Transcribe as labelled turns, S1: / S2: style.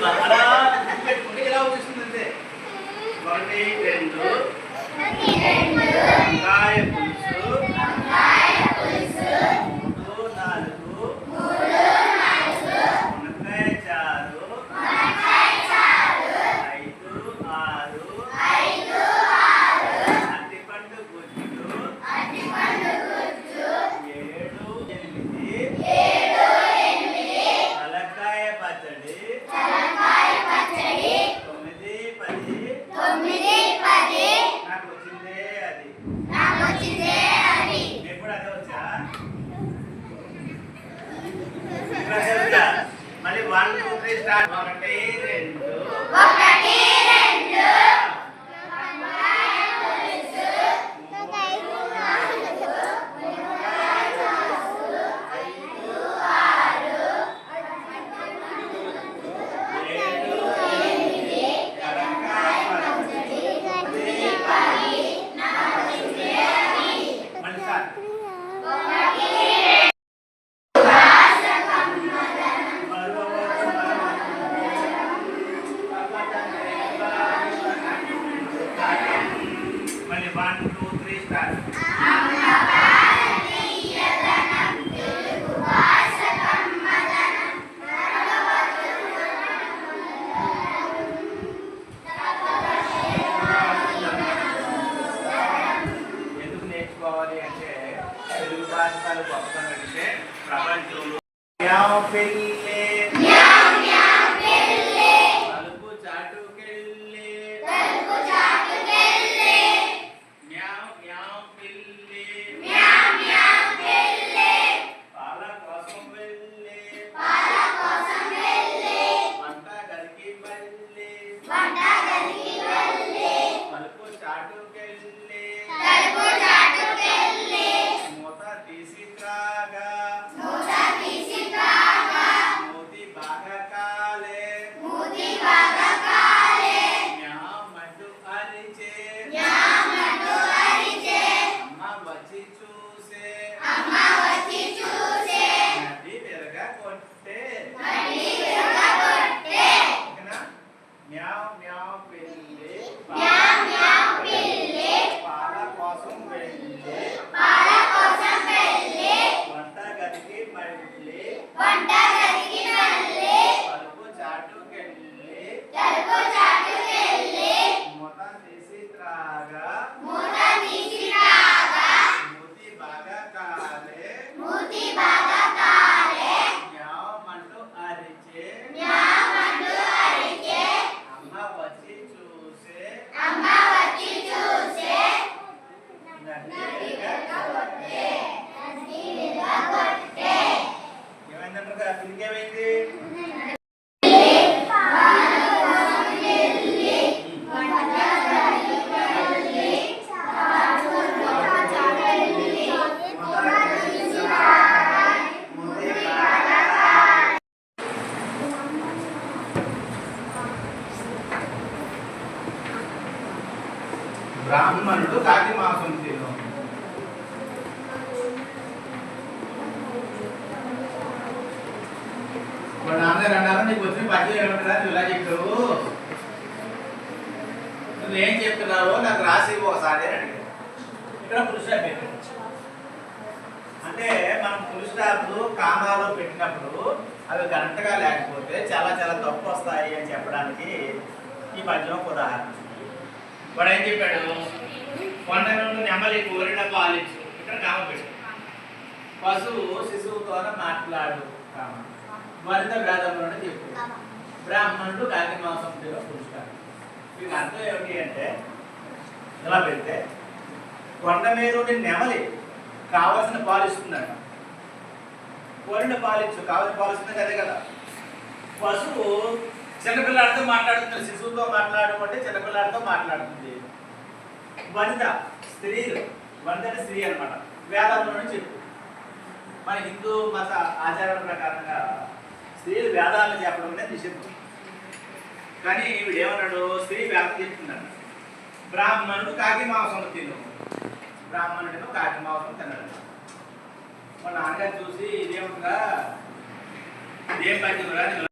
S1: అలా పెట్టుకుంటే ఇలా వచ్చేస్తుంది అంతే ఒకటి రెండు. వంకాయ వన్ టూ త్రీ స్టార్ట్ ఒకటి వన్ ఎందుకు నేర్చుకోవాలి అంటే తెలుగు భాష గొప్పతనం అంటే ప్రపంచంలో. uh, బ్రాహ్మణుడు కాకి మాంసం తిను వాళ్ళ నాన్నగారు అన్నారు నీకు వచ్చిన పద్యం ఏమంటారా నువ్వు ఇలా చెప్పావు. నువ్వేం చెప్తున్నావో నాకు రాసి ఒకసారి అని అడిగాడు. ఇక్కడ పురుషుడా స్టాప్ అంటే మనం పురుషుడాలు కామాలో పెట్టినప్పుడు అవి గంటగా లేకపోతే చాలా చాలా తప్పు వస్తాయి అని చెప్పడానికి ఈ పద్యం ఉదాహరణ. వాడు ఏం చెప్పాడు? కొండ నుండి నెమలి కోరిన పాలించు. ఇక్కడ కామ పెట్టు. పశువు శిశువుతో మాట్లాడు కామ. వనిత అని చెప్పు. బ్రాహ్మణుడు కాకి మాంసం తిన పురుషుడు మీకు అర్థం ఏమిటి అంటే ఇలా పెడితే కొండ మీద ఉండి నెమలి కావలసిన పాలు కోరిన పాలించు కావలసిన పాలు అదే కదా. పశువు చిన్నపిల్లాడితో మాట్లాడుతుంది శిశువుతో మాట్లాడమంటే చిన్నపిల్లాడితో మాట్లాడుతుంది. వనిత స్త్రీలు వనిత అంటే స్త్రీ అనమాట వేదంలోనే చెప్పు. మన హిందూ మత ఆచారాల ప్రకారంగా స్త్రీలు వేదాలను చెప్పడం అనేది నిషిద్ధం. కానీ ఈవిడ ఏమన్నాడు స్త్రీ వేదం చెప్తున్నాడు బ్రాహ్మణుడు కాకి మాంసం తిను. బ్రాహ్మణుడేమో కాకి మాంసం తిన్నాడు మా నాన్నగారు చూసి ఇదేముందా ఇదేం పని